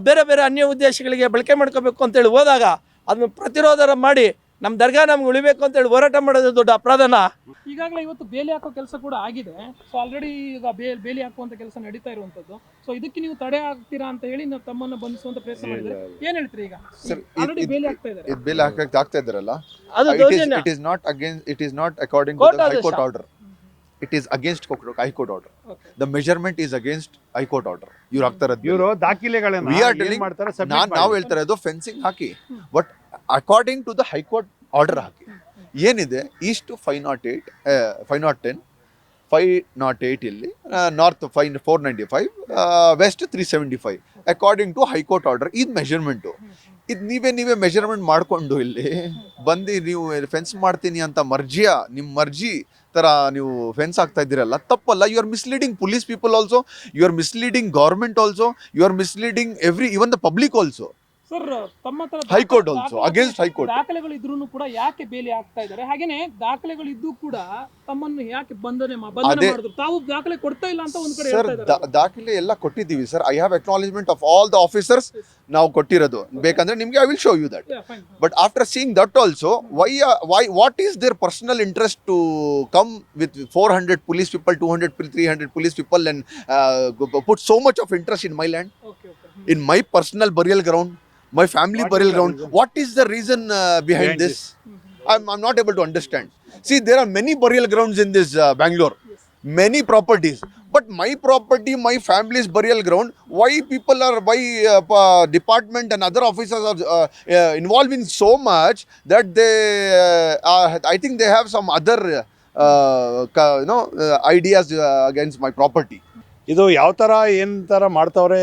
ಬೇರೆ ಬೇರೆ ಅನ್ಯ ಉದ್ದೇಶಗಳಿಗೆ ಬಳಕೆ ಮಾಡ್ಕೋಬೇಕು ಅಂತೇಳಿ ಹೋದಾಗ ಅದನ್ನು ಪ್ರತಿರೋಧ ಮಾಡಿ ನಮ್ಮ ದರ್ಗಾ ನಮ್ಗೆ ಉಳಿಬೇಕು ಅಂತ ಹೇಳಿ ಹೋರಾಟ ಮಾಡೋದು ದೊಡ್ಡ ಅಪರಾಧನ? ಈಗಾಗಲೇ ಇವತ್ತು ಬೇಲಿ ಹಾಕೋ ಕೆಲಸ ಕೂಡ ಆಗಿದೆ. ಸೊ ಆಲ್ರೆಡಿ ಈಗ ಬೇ- ಬೇಲಿ ಹಾಕುವಂತ ಕೆಲಸ ನಡೀತಾ ಇರುವಂತದ್ದು. ಸೊ ಇದಕ್ಕೆ ನೀವು ತಡೆ ಆಗ್ತೀರಾ ಅಂತ ಹೇಳಿ ನಾವು ತಮ್ಮನ್ನ ಬಂಧಿಸುವಂತ ಪ್ರಯತ್ನ ಮಾಡಿದ್ರೆ ಏನ್ ಹೇಳ್ತೀರಿ ಈಗ? Sir, ಆಲ್ರೆಡಿ ಬೇಲಿ ಹಾಕ್ತಾ ಇದ್ದಾರೆ. ಇದು ಬಿಲ್ ಹಾಕಕ್ಕೆ ಆಗ್ತಾ ಇದ್ದಾರಲ್ಲ? ಅದು ಇಟ್ ಇಸ್ ದೌರ್ಜನ್ಯ. It is not against it is not according to Court the. High court order it is against high court order Okay. The measurement is against high court order ಇವ್ರು ಹಾಕ್ತಾರ ಇವರು ದಾಖಲೆಗಳನ್ನ We are ಏನ್ telling- ಮಾಡ್ತಾರೆ? ನಾನ್ ನಾವು. ಹೇಳ್ತಾ ಇರೋದು fencing hockey. But according to the high court order ಹಾಕಿ. ಏನಿದೆ? East five nought eight five nought ten five nought eight ಇಲ್ಲಿ north five four ninety five west three seventy five according to high court order ಇದು measurement ಇದು ನೀವೇ ನೀವೇ measurement ಮಾಡಿಕೊಂಡು ಇಲ್ಲಿ ಬಂದು ನೀವು ಫೆನ್ಸ್ ಮಾಡ್ತೀನಿ ಅಂತ ಮರ್ಜಿಯ? ನಿಮ್ಮ ಮರ್ಜಿ ಥರ ನೀವು ಫೆನ್ಸ್ ಆಗ್ತಾ ಇದ್ದೀರಲ್ಲ ತಪ್ಪಲ್ಲ. You are misleading police people also you are misleading government also you are misleading every even the public also sir ತಮ್ಮ High court ದಾಖಲೆ- also, against ದಾಖಲೆಗಳು ಇದ್ರೂ ಕೂಡ ಯಾಕೆ ಬೇಲಿ ಆಗ್ತಾ ಇದ್ದಾರೆ? ಹಾಗೇನೆ ದಾಖಲೆಗಳು ಇದ್ದು ಕೂಡ ತಮ್ಮನ್ನು ಯಾಕೆ ಬಂಧನೆ ಬಂಧನೆ ಮಾಡಿದ್ರು? ತಾವು ದಾಖಲೆ ಕೊಡ್ತಾ ಇಲ್ಲ ಅಂತ ಒಂದ್ ಕಡೆ ಸರ್ ದಾಖಲೆ ಎಲ್ಲ ಕೊಟ್ಟಿದ್ದೀವಿ sir. I have acknowledgement of all the officers ನಾವು ಕೊಟ್ಟಿರೋದು. ಬೇಕಂದ್ರೆ ನಿಮಗೆ I will show you that but after seeing that also why why what is there personal interest to come with four hundred police people two hundred three hundred police people and put so much of interest in my land in my personal burial ground my family burial ground what is the reason behind this I am not able to understand see there are many burial grounds in this Bangalore many properties but my property my families burial ground why people are why department and other officers are involve in so much that they I think they have some other you know ideas against my property ಇದು ಯಾವ ಥರ ಏನು ಥರ ಮಾಡ್ತವ್ರೆ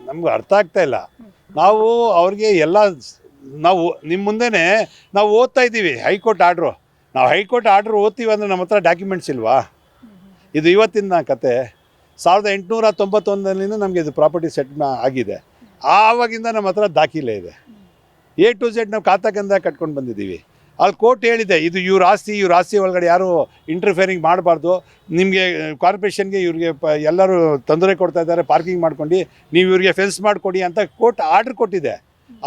ನಮ್ಗೆ ಅರ್ಥ ಆಗ್ತಾ ಇಲ್ಲ. ನಾವು ಅವ್ರಿಗೆ ಎಲ್ಲ ನಾವು ನಿಮ್ಮ ಮುಂದೆನೆ ನಾವು ಓದ್ತಾ ಇದ್ದೀವಿ, ಹೈಕೋರ್ಟ್ ಆರ್ಡ್ರು. ನಾವು ಹೈಕೋರ್ಟ್ ಆರ್ಡ್ರ್ ಓದ್ತೀವಿ ಅಂದರೆ ನಮ್ಮ ಹತ್ರ ಡಾಕ್ಯುಮೆಂಟ್ಸ್ ಇಲ್ವಾ? ಇದು ಇವತ್ತಿನ ಕತೆ. ಸಾವಿರದ ಎಂಟುನೂರ ತೊಂಬತ್ತೊಂದರಿಂದ ನಮಗೆ ಇದು ಪ್ರಾಪರ್ಟಿ ಸೆಟ್ ಆಗಿದೆ. ಆವಾಗಿಂದ ನಮ್ಮ ಹತ್ರ ದಾಖಲೆ ಇದೆ. ಎ ಟು ಝೆಡ್ ನಾವು ಕಾತಕಂದ ಕಟ್ಕೊಂಡು ಬಂದಿದ್ದೀವಿ. ಅಲ್ಲಿ ಕೋರ್ಟ್ ಹೇಳಿದೆ ಇದು ಇವ್ರ ಆಸ್ತಿ ಇವ್ರ ಆಸ್ತಿ ಒಳಗಡೆ ಯಾರು ಇಂಟರ್ಫಿಯರಿಂಗ್ ಮಾಡಬಾರ್ದು. ನಿಮಗೆ ಕಾರ್ಪೊರೇಷನ್ಗೆ ಇವ್ರಿಗೆ ಪ ಎಲ್ಲರೂ ತೊಂದರೆ ಕೊಡ್ತಾ ಇದ್ದಾರೆ ಪಾರ್ಕಿಂಗ್ ಮಾಡ್ಕೊಂಡು ನೀವು ಇವ್ರಿಗೆ ಫೆನ್ಸ್ ಮಾಡಿಕೊಡಿ ಅಂತ ಕೋರ್ಟ್ ಆರ್ಡ್ರ್ ಕೊಟ್ಟಿದೆ.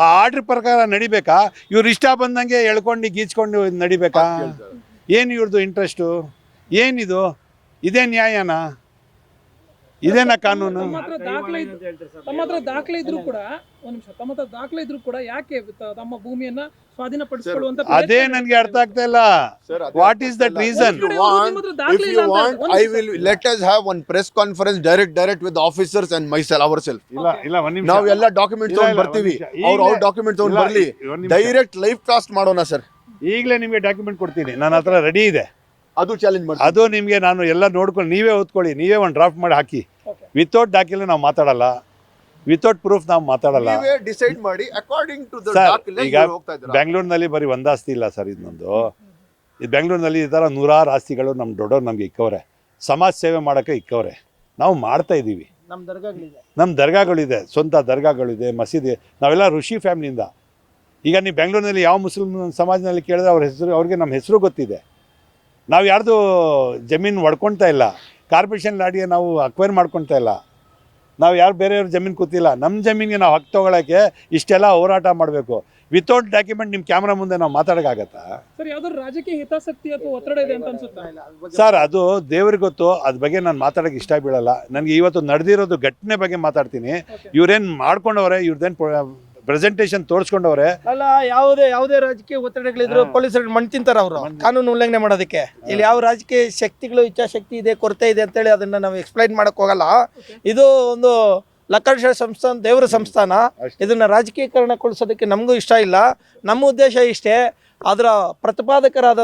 ಆ ಆರ್ಡ್ರ್ ಪ್ರಕಾರ ನಡಿಬೇಕಾ? ಇವ್ರು ಇಷ್ಟ ಬಂದಂಗೆ ಎಳ್ಕೊಂಡು ಗೀಚ್ಕೊಂಡು ನಡಿಬೇಕಾ? ಏನು ಇವ್ರದ್ದು ಇಂಟ್ರೆಸ್ಟು ಏನಿದು? ಇದೇ ನ್ಯಾಯನಾ? ಇದೇನಾ ಕಾನೂನು? ತಮ್ಮ ಹತ್ರ ದಾಖಲೆ ಇದ್- ತಮ್ಮ ಹತ್ರ ದಾಖಲೆ ಇದ್ರು ಕೂಡ ಒಂದ್ ನಿಮಿಷ ತಮ್ಮ ಹತ್ರ ದಾಖಲೆ ಇದ್ರು ಕೂಡ ಯಾಕೆ ತ- ತಮ್ಮ ಭೂಮಿಯನ್ನ ಸ್ವಾಧೀನಪಡಿಸಿಕೊಳ್ಳುವಂತ ಅದೇ ನನಗೆ ಅರ್ಥ ಆಗ್ತಾ ಇಲ್ಲ. What is that reason If you want, if you want, I will let us have one press conference direct, direct with the officers and myself, ourselves. ಇಲ್ಲ ಇಲ್ಲ ಒಂದ್ ನಿಮಿಷ. ನಾವು ಎಲ್ಲ ಡಾಕ್ಯುಮೆಂಟ್ ಇಲ್ಲ, ತಗೊಂಡ್ ಇಲ್ಲ, ಬರ್ತೀವಿ. ಒಂದ್ ನಿಮಿಷ. ಅವ್ರು ಅವ್ರ ಈಗ್ಲೇ- ಡಾಕ್ಯುಮೆಂಟ್ ತಗೊಂಡ್ ಇಲ್ಲ, ಬರ್ಲಿ. ಒಂದ್ ನಿಮಿಷ. ಡೈರೆಕ್ಟ್ ಲೈವ್ ಕಾಸ್ಟ್ ಮಾಡೋಣ ಸರ್ ಈಗಲೇ ನಿಮಗೆ ಡಾಕ್ಯುಮೆಂಟ್ ಕೊಡ್ತೀನಿ. ನನ್ನ ಹತ್ರ ರೆಡಿ ಇದೆ. ಅದು ಚಾಲೆಂಜ್ ಮಾಡಿ ಅದು ನಿಮಗೆ ನಾನು ಎಲ್ಲ ನೋಡ್ಕೊಂಡು ನೀವೇ ಓದ್ಕೊಳ್ಳಿ ನೀವೇ ಒಂದು ಡ್ರಾಫ್ಟ್ ಮಾಡಿ ಹಾಕಿ. ವಿತೌಟ್ ಡಾಕ್ಯುಮೆಂಟ್ ನಾವು ಮಾತಾಡಲ್ಲ. ವಿತೌಟ್ ಪ್ರೂಫ್ ನಾವು ಮಾತಾಡಲ್ಲ. ನೀವೇ ಡಿಸೈಡ್ ಮಾಡಿ ಅಕಾರ್ಡಿಂಗ್ ಟು ಈಗ ಹೋಗ್ತಾ ಇದ್ದೀರಾ? ಬೆಂಗಳೂರಿನಲ್ಲಿ ಬರೀ ಒಂದು ಆಸ್ತಿ ಇಲ್ಲ ಸರ್ ಇದೊಂದು ಈ ಇದು ಬೆಂಗಳೂರಿನಲ್ಲಿ ಈ ಥರ ನೂರಾರು ಆಸ್ತಿಗಳು ನಮ್ಮ ದೊಡ್ಡವ್ರು ನಮಗೆ ಇಕ್ಕವ್ರೆ. ಸಮಾಜ ಸೇವೆ ಮಾಡೋಕ್ಕೆ ಇಕ್ಕವ್ರೆ. ನಾವು ಮಾಡ್ತಾ ಇದ್ದೀವಿ. ನಮ್ಮ ದರ್ಗಾಗಳಿದೆ. ನಮ್ಮ ದರ್ಗಾಗಳಿದೆ ಸ್ವಂತ ದರ್ಗಾಗಳಿದೆ ಮಸೀದಿ ನಾವೆಲ್ಲ ಋಷಿ ಫ್ಯಾಮಿಲಿಯಿಂದ ಈಗ ನೀವು ಬೆಂಗಳೂರಿನಲ್ಲಿ ಯಾವ ಮುಸ್ಲಿಂ ಸಮಾಜದಲ್ಲಿ ಕೇಳಿದ್ರೆ ಅವ್ರ ಹೆಸರು ಅವ್ರಿಗೆ ನಮ್ಮ ಹೆಸರು ಗೊತ್ತಿದೆ. ನಾವು ಯಾರ್ದು ಜಮೀನು ಒಡ್ಕೊಳ್ತಾ ಇಲ್ಲ ಕಾರ್ಪೊರೇಷನ್ ಲಾಡಿಗೆ ನಾವು ಅಕ್ವೈರ್ ಮಾಡ್ಕೊಳ್ತಾ ಇಲ್ಲ ನಾವು ಯಾರು ಬೇರೆಯವ್ರ ಜಮೀನು ಕೂತಿಲ್ಲ ನಮ್ಮ ಜಮೀನಿಗೆ ನಾವು ಹಕ್ಕು ತೊಗೊಳಕ್ಕೆ ಇಷ್ಟೆಲ್ಲ ಹೋರಾಟ ಮಾಡಬೇಕು. ವಿತೌಟ್ ಡಾಕ್ಯುಮೆಂಟ್ ನಿಮ್ಮ ಕ್ಯಾಮ್ರಾ ಮುಂದೆ ನಾವು ಮಾತಾಡೋಕ್ಕಾಗತ್ತಾ? ಸರ್ ಯಾವ್ದಾದ್ರು ರಾಜಕೀಯ ಹಿತಾಸಕ್ತಿ ಅಥವಾ ಒತ್ತಡ ಇದೆ ಅಂತ ಅನ್ಸುತ್ತಾ? ಸರ್ ಅದು ದೇವ್ರಿಗೆ ಗೊತ್ತು ಅದ್ರ ಬಗ್ಗೆ ನಾನು ಮಾತಾಡೋಕೆ ಇಷ್ಟ ಬೀಳಲ್ಲ. ನನಗೆ ಇವತ್ತು ನಡೆದಿರೋದು ಘಟನೆ ಬಗ್ಗೆ ಮಾತಾಡ್ತೀನಿ. ಇವ್ರೇನು ಮಾಡ್ಕೊಂಡವ್ರೆ ಇವ್ರದ್ದೇನು ಪ್ರೆಸೆಂಟೇಷನ್ ತೋರಿಸ್ಕೊಂಡವ್ರೆ. ಅಲ್ಲ ಯಾವುದೇ ಯಾವುದೇ ರಾಜಕೀಯ ಒತ್ತಡಗಳಿದ್ರು ಪೊಲೀಸರು ಮಣ್ ತಿಂತಾರ ಅವರು ಕಾನೂನು ಉಲ್ಲಂಘನೆ ಮಾಡೋದಕ್ಕೆ. ಇಲ್ಲಿ ಯಾವ ರಾಜಕೀಯ ಶಕ್ತಿಗಳು ಇಚ್ಛಾಶಕ್ತಿ ಇದೆ ಕೊರತೆ ಇದೆ ಅಂತೇಳಿ ಅದನ್ನ ನಾವು ಎಕ್ಸ್ಪ್ಲೈನ್ ಮಾಡಕ್ ಹೋಗಲ್ಲ. ಇದು ಒಂದು ಲಕ್ಕರ್ಷ ಸಂಸ್ಥಾನ ದೇವರ ಸಂಸ್ಥಾನ. ಇದನ್ನ ರಾಜಕೀಯಕರಣಗೊಳಿಸೋದಕ್ಕೆ ನಮಗೂ ಇಷ್ಟ ಇಲ್ಲ. ನಮ್ಮ ಉದ್ದೇಶ ಇಷ್ಟೇ. ಅದರ ಪ್ರತಿಪಾದಕರಾದ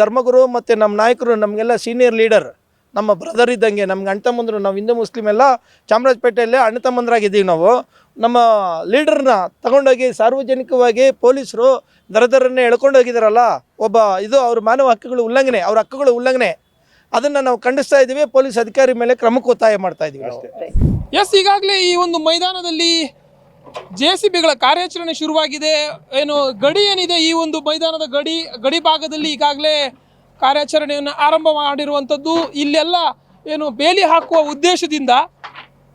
ಧರ್ಮಗುರು ಮತ್ತು ನಮ್ಮ ನಾಯಕರು ನಮಗೆಲ್ಲ ಸೀನಿಯರ್ ಲೀಡರ್ ನಮ್ಮ ಬ್ರದರ್ ಇದ್ದಂಗೆ ನಮ್ಗೆ ಅಣ್ಣ ತಮ್ಮಂದ್ರು ನಾವು ಹಿಂದೂ ಮುಸ್ಲಿಮ್ ಎಲ್ಲ ಚಾಮರಾಜಪೇಟೆಯಲ್ಲೇ ಅಣ್ಣ ತಮ್ಮಂದ್ರಾಗಿದ್ದೀವಿ ನಾವು. ನಮ್ಮ ಲೀಡರ್ನ ತಗೊಂಡೋಗಿ ಸಾರ್ವಜನಿಕವಾಗಿ ಪೊಲೀಸರು ದರದರನ್ನೇ ಎಳ್ಕೊಂಡು ಹೋಗಿದ್ದಾರಲ್ಲ ಒಬ್ಬ ಇದು ಅವ್ರ ಮಾನವ ಹಕ್ಕುಗಳು ಉಲ್ಲಂಘನೆ, ಅವ್ರ ಹಕ್ಕುಗಳ ಉಲ್ಲಂಘನೆ. ಅದನ್ನು ನಾವು ಖಂಡಿಸ್ತಾ ಇದ್ದೀವಿ, ಪೊಲೀಸ್ ಅಧಿಕಾರಿ ಮೇಲೆ ಕ್ರಮಕ್ಕೆ ಒತ್ತಾಯ ಮಾಡ್ತಾ ಇದ್ದೀವಿ. ಎಸ್, ಈಗಾಗಲೇ ಈ ಒಂದು ಮೈದಾನದಲ್ಲಿ ಜೆ ಸಿ ಬಿಗಳ ಕಾರ್ಯಾಚರಣೆ ಶುರುವಾಗಿದೆ. ಏನು ಗಡಿ ಏನಿದೆ? ಈ ಒಂದು ಮೈದಾನದ ಗಡಿ ಗಡಿ ಭಾಗದಲ್ಲಿ ಈಗಾಗಲೇ ಕಾರ್ಯಾಚರಣೆಯನ್ನು ಆರಂಭ ಮಾಡಿರುವಂಥದ್ದು. ಇಲ್ಲೆಲ್ಲ ಏನು ಬೇಲಿ ಹಾಕುವ ಉದ್ದೇಶದಿಂದ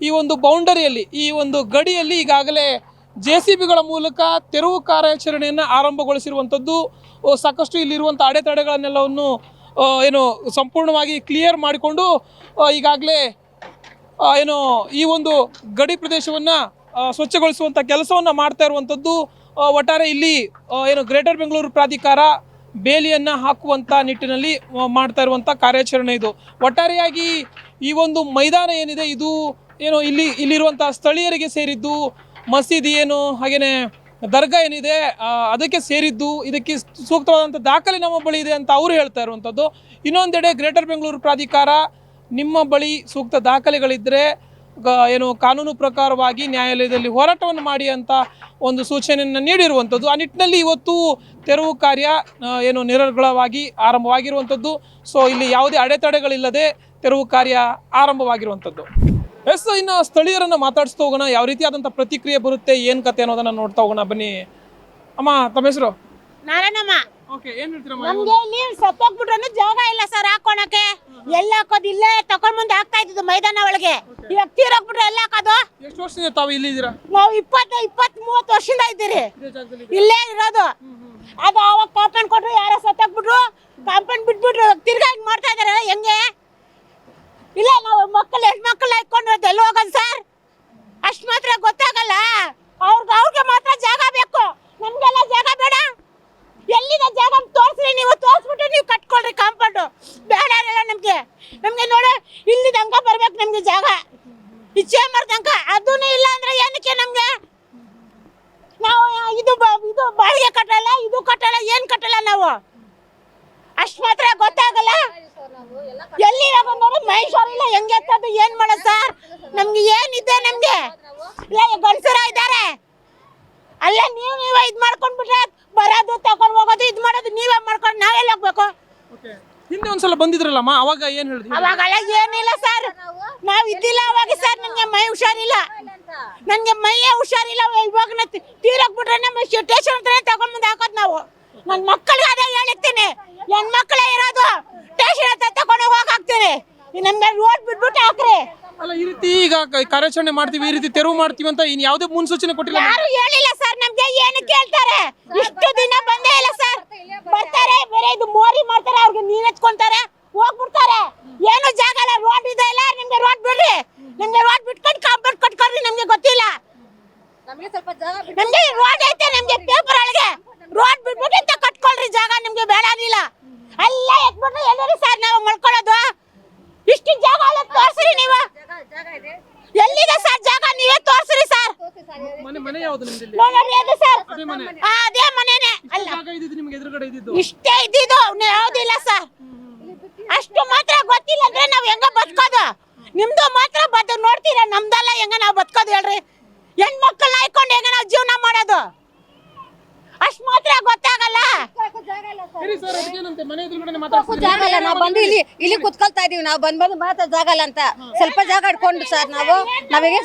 ಈ ಒಂದು ಬೌಂಡರಿಯಲ್ಲಿ, ಈ ಒಂದು ಗಡಿಯಲ್ಲಿ ಈಗಾಗಲೇ ಜೆ ಸಿ ಬಿಗಳ ಮೂಲಕ ತೆರವು ಕಾರ್ಯಾಚರಣೆಯನ್ನು ಆರಂಭಗೊಳಿಸಿರುವಂಥದ್ದು ಸಾಕಷ್ಟು ಇಲ್ಲಿರುವಂಥ ಅಡೆತಡೆಗಳನ್ನೆಲ್ಲವನ್ನು ಏನು ಸಂಪೂರ್ಣವಾಗಿ ಕ್ಲಿಯರ್ ಮಾಡಿಕೊಂಡು ಈಗಾಗಲೇ ಏನು ಈ ಒಂದು ಗಡಿ ಪ್ರದೇಶವನ್ನು ಸ್ವಚ್ಛಗೊಳಿಸುವಂಥ ಕೆಲಸವನ್ನು ಮಾಡ್ತಾ ಇರುವಂಥದ್ದು ಒಟ್ಟಾರೆ ಇಲ್ಲಿ ಏನು ಗ್ರೇಟರ್ ಬೆಂಗಳೂರು ಪ್ರಾಧಿಕಾರ ಬೇಲಿಯನ್ನು ಹಾಕುವಂಥ ನಿಟ್ಟಿನಲ್ಲಿ ಮಾಡ್ತಾ ಇರುವಂಥ ಕಾರ್ಯಾಚರಣೆ ಇದು. ಒಟ್ಟಾರೆಯಾಗಿ ಈ ಒಂದು ಮೈದಾನ ಏನಿದೆ, ಇದು ಏನು ಇಲ್ಲಿ ಇಲ್ಲಿರುವಂಥ ಸ್ಥಳೀಯರಿಗೆ ಸೇರಿದ್ದು, ಮಸೀದಿ ಏನು ಹಾಗೆಯೇ ದರ್ಗಾ ಏನಿದೆ ಅದಕ್ಕೆ ಸೇರಿದ್ದು, ಇದಕ್ಕೆ ಸೂಕ್ತವಾದಂಥ ದಾಖಲೆ ನಮ್ಮ ಬಳಿ ಇದೆ ಅಂತ ಅವರು ಹೇಳ್ತಾ ಇರುವಂಥದ್ದು. ಇನ್ನೊಂದೆಡೆ ಗ್ರೇಟರ್ ಬೆಂಗಳೂರು ಪ್ರಾಧಿಕಾರ, ನಿಮ್ಮ ಬಳಿ ಸೂಕ್ತ ದಾಖಲೆಗಳಿದ್ದರೆ ಏನು ಕಾನೂನು ಪ್ರಕಾರವಾಗಿ ನ್ಯಾಯಾಲಯದಲ್ಲಿ ಹೋರಾಟವನ್ನು ಮಾಡಿ ಅಂತ ಒಂದು ಸೂಚನೆಯನ್ನು ನೀಡಿರುವಂಥದ್ದು. ಆ ನಿಟ್ಟಿನಲ್ಲಿ ಇವತ್ತು ತೆರವು ಕಾರ್ಯ ಏನು ನಿರರ್ಗಳವಾಗಿ ಆರಂಭವಾಗಿರುವಂಥದ್ದು. ಸೊ ಇಲ್ಲಿ ಯಾವುದೇ ಅಡೆತಡೆಗಳಿಲ್ಲದೆ ತೆರವು ಕಾರ್ಯ ಆರಂಭವಾಗಿರುವಂಥದ್ದು. ಎಸ್ ಇನ್ನು ಸ್ಥಳೀಯರನ್ನು ಮಾತಾಡಿಸ್ತಾ ಹೋಗೋಣ. ಯಾವ ರೀತಿಯಾದಂಥ ಪ್ರತಿಕ್ರಿಯೆ ಬರುತ್ತೆ ಏನು ಕತೆ ಅನ್ನೋದನ್ನು ನೋಡ್ತಾ ಹೋಗೋಣ. ಬನ್ನಿ. ಅಮ್ಮ ತಮ್ಮ ಹೆಸರು? ನಾರಾಯಣಮ್ಮ. ಓಕೆ ಏನು ಹೇಳ್ತೀರಮ್ಮ ನಮ್ಗೆ ಇಲ್ಲಿ ಸತ್ತೋಗ್ಬಿಟ್ರು ಜಾಗ ಇಲ್ಲ ಸರ್ ಹಾಕೋಣಕ್ಕೆ ಎಲ್ಲ ಹಾಕೋದು ಇಲ್ಲೇ ತಕೊಂಡ್ ಮುಂದೆ ಹಾಕ್ತಾ ಇದ್ದು ಮೈದಾನ ಒಳಗೆ. ಇವಾಗ ತೀರೋಗ್ಬಿಟ್ರೆ ಎಲ್ಲ ಹಾಕೋದು. ಎಷ್ಟು ವರ್ಷದಿಂದ ತಾವು ಇಲ್ಲಿದ್ದೀರಾ ನಾವು ಇಪ್ಪತ್ತು ಇಪ್ಪತ್ ಮೂವತ್ತು ವರ್ಷದಿಂದ ಇದ್ದೀರಿ. ಇಲ್ಲೇ ಇರೋದು. ಅದು ಅವಾಗ ಕಾಪನ್ ಕೊಟ್ರು ಯಾರೋ ಸತ್ತೋಗ್ಬಿಟ್ರು ಕಾಂಪೌಂಡ್ ಬಿಟ್ಬಿಟ್ರು ತಿರ್ಗಾ ಹಿಂಗ್ ಮಾಡ್ತಾ ಇದಾರೆ ಹೆಂಗೆ ಇಲ್ಲ ನಾವು ಮಕ್ಕಳು ಹೆಣ್ಮಕ್ಳು ಇಟ್ಕೊಂಡಿರೋದು ಎಲ್ಲಿ ಹೋಗೋದು ಸರ್ ಅಷ್ಟು ಮಾತ್ರ ಗೊತ್ತಾಗಲ್ಲ ಅವ್ರಿಗೆ ಅವ್ರಿಗೆ ಮಾತ್ರ ಜಾಗ ಬೇಕು ನಮ್ಗೆಲ್ಲ ಜಾಗ ಬೇಡ ಎಲ್ಲಿದೆ ಜಾಗ ತೋರಿಸ್ರಿ ನೀವು ತೋರಿಸ್ಬಿಟ್ಟು ನೀವು ಕಟ್ಕೊಳ್ರಿ ಕಾಂಪೌಂಡು ಬೇಡ ಇಲ್ಲ ನಮಗೆ ನಮಗೆ ನೋಡಿ ಇಲ್ಲಿ ತನಕ ಬರ್ಬೇಕು ನಮಗೆ ಜಾಗ ಇಚ್ಛೆ ತನಕ ಅದೂ ಇಲ್ಲ ಅಂದ್ರೆ ಏನಕ್ಕೆ ನಮಗೆ ನಾವು ಇದು ಬ- ಇದು ಬಾಡಿಗೆ ಕಟ್ಟಲ್ಲ ಇದು ಕಟ್ಟಲ್ಲ ಏನು ಕಟ್ಟಲ್ಲ ನಾವು ಅಷ್ಟು ಮಾತ್ರ ಗೊತ್ತಾಗಲ್ಲ ಎಲ್ಲಿ ನೋಡಿ ಮೈಸೂರು ಇಲ್ಲ ಹೆಂಗೆ ಎತ್ತದು ಏನ್ ಮಾಡೋದು ಸರ್ ನಮ್ಗೆ ಏನಿದೆ ನಮ್ಗೆ ಇಲ್ಲ ಗಂಡಸರ ಇದ್ದಾರೆ ಅಲ್ಲೇ ನೀವು ನೀವೇ ಇದು ಮಾಡ್ಕೊಂಡ್ಬಿಟ್ರೆ ಬರೋದು ತಗೊಂಡು ಹೋಗೋದು ಇದು ಮಾಡೋದು ನೀವೇ ಮಾಡ್ಕೊಂಡು ನಾವೆಲ್ಲ ಹೋಗ್ಬೇಕು ಓಕೆ ಹಿಂದೆ ಒಂದ್ಸಲ ಬಂದಿದ್ರಲ್ಲಮ್ಮ, ಅವಾಗ ಏನು ಹೇಳಿದ್ರಿ? ಏನಿಲ್ಲ ಸರ್. ನಾವ್ ಇದ್ದಿಲ್ಲ ಅವಾಗ ಸರ್ ನನ್ಗೆ ಮೈ ಹುಷಾರಿಲ್ಲ. ನನ್ಗೆ ಮೈಯೇ ಹುಷಾರಿಲ್ಲ, ಇವಾಗ ತೀರೋಗ್ಬಿಟ್ರೆ ನಮ್ಮ ಸ್ಟೇಷನ್ ಹತ್ರ ತಗೊಂಡ್ ಬಂದು ಹಾಕೋದು ನಾವು. ನನ್ನ ಮಕ್ಕಳಿಗೆ ಅದೇ ಹೇಳಿರ್ತೀನಿ. ಹೆಣ್ಮಕ್ಳೇ ಇರೋದು ಸ್ಟೇಷನ್ ಹತ್ರ ತಗೊಂಡು ಹೋಗಾಕ್ತೀನಿ ನಮ್ಗೆ ರೋಡ್ ಬಿಟ್ಬಿಟ್ಟು ಹಾಕ್ರಿ. ಅಲ್ಲ, ಈ ರೀತಿ ಈಗ ಕಾರ್ಯಾಚರಣೆ ಮಾಡ್ತೀವಿ, ಈ ರೀತಿ ತೆರವು ಮಾಡ್ತೀವಿ ಅಂತ ಇನ್ ಯಾವುದೇ ಮುನ್ಸೂಚನೆ ಕೊಟ್ಟಿಲ್ಲ ಯಾರು ಹೇಳಿಲ್ಲ ಸರ್ ನಮ್ಗೆ ಏನಕ್ಕೆ ಹೇಳ್ತಾರೆ ಇಷ್ಟು ದಿನ ಬಂದೇ ಇಲ್ಲ ಸರ್. ಬರ್ತಾರೆ, ಬೇರೆ ಇದು ಮೋರಿ ಮಾಡ್ತಾರೆ, ಅವ್ರಿಗೆ ನೀರ್ ಹಚ್ಕೊಂತಾರೆ ಹೋಗ್ಬಿಡ್ತಾರೆ. ಏನು ಜಾಗ ಇಲ್ಲ ರೋಡ್ ಇದೆ ಇಲ್ಲ ನಿಮ್ಗೆ ರೋಡ್ ಬಿಡ್ರಿ ನಿಮ್ಗೆ ರೋಡ್ ಬಿಟ್ಕೊಂಡು ಕಾಂಪೌಂಡ್ ಕಟ್ಕೊಡ್ರಿ ನಮ್ಗೆ ಗೊತ್ತಿಲ್ಲ ನಮಗೆ ಸ್ವಲ್ಪ ಜಾಗ ಬಿಟ್ಟು ನಮ್ಗೆ ರೋಡ್ ಐತೆ ನಮ್ಗೆ ಪೇಪರ್ ಒಳಗೆ ರೋಡ್ ಬಿಟ್ಬಿಟ್ಟು ಇಂತ ಕಟ್ಕೊಳ್ರಿ ಜಾಗ ನಿಮ್ಗೆ ಬೇಡ ಇಲ್ಲ ಅಲ್ಲ ಎತ್ಬಿಟ್ರೆ ಎಲ್ಲರೂ ಸರ್ ನಾವು ಮಲ್ಕೊಳ್ಳೋದು ಇಷ್ಟು ಜಾಗ ಎಲ್ಲ ತೋರ್ಸ್ರಿ ನೀವು ಜಾಗ ಜಾಗ ಇದೆ ಎಲ್ಲಿದೆ ಸರ್ ಜಾಗ ನೀವೇ ತೋರ್ಸ್ರಿ ಸರ್ ತೋರಿಸಿ ಸರ್ ಮನೆ ಮನೆ ಯಾವ್ದು ನಿಮ್ದಿಲ್ಲಿ ನೋಡ್ರಿ ಅದು ಸರ್ ಅದೇ ಮನೆ ಆ, ಅದೇ ಮನೇನೆ ಅಲ್ಲ ಜಾಗ ಇದ್ದಿದ್ದು ನಿಮ್ಗೆ ಎದುರುಗಡೆ ಇದ್ದಿದ್ದು ಇಷ್ಟೇ ಇದ್ದಿದ್ದು ಯಾವುದಿಲ್ಲ ಸರ್ ಅಷ್ಟು ಮಾತ್ರ ಗೊತ್ತಿಲ್ಲ ಅಂದ್ರೆ ನಾವ್ ಹೆಂಗ ಬದುಕೋದು ನಿಮ್ದು ಮಾತ್ರ ಬದ್ ನೋಡ್ತೀರಾ ನಮ್ದಲ್ಲ ಹೆಂಗ ನಾವ್ ಬದುಕೋದು ಹೇಳ್ರಿ ಹೆಣ್ಮಕ್ಳನ್ನ ಹಾಕೊಂಡು ಹೆಂಗ ನಾವ್ ಜೀವನ ಮಾಡೋದು ಅಷ್ಟ್ ಮಾತ್ರ ಗೊತ್ತಾಗಲ್ಲ ಜಾಗ ಇಲ್ಲ ಸರ್ ಸರಿ ಸರ್ ಅದಕ್ಕೇನಂತೆ ಮನೆ ಎದುರುಗಡೆ ಸಾಕು ಮಾತಾಡ್ತೀವಿ ಜಾಗ ಇಲ್ಲ ನಾವು ಬಂದು ಇಲ್ಲಿ ಇಲ್ಲಿ ಕುತ್ಕೊಳ್ತಾ ಇದೀವಿ. ನಾವು ಬಂದ್ ಬಂದು ಮಾತ್ರ ಜಾಗ ಅಲ್ಲ ಅಂತ. ಸ್ವಲ್ಪ ಜಾಗ ಇಟ್ಕೊಂಡು ಸರ್ ನಾವು. ನಮಗೆ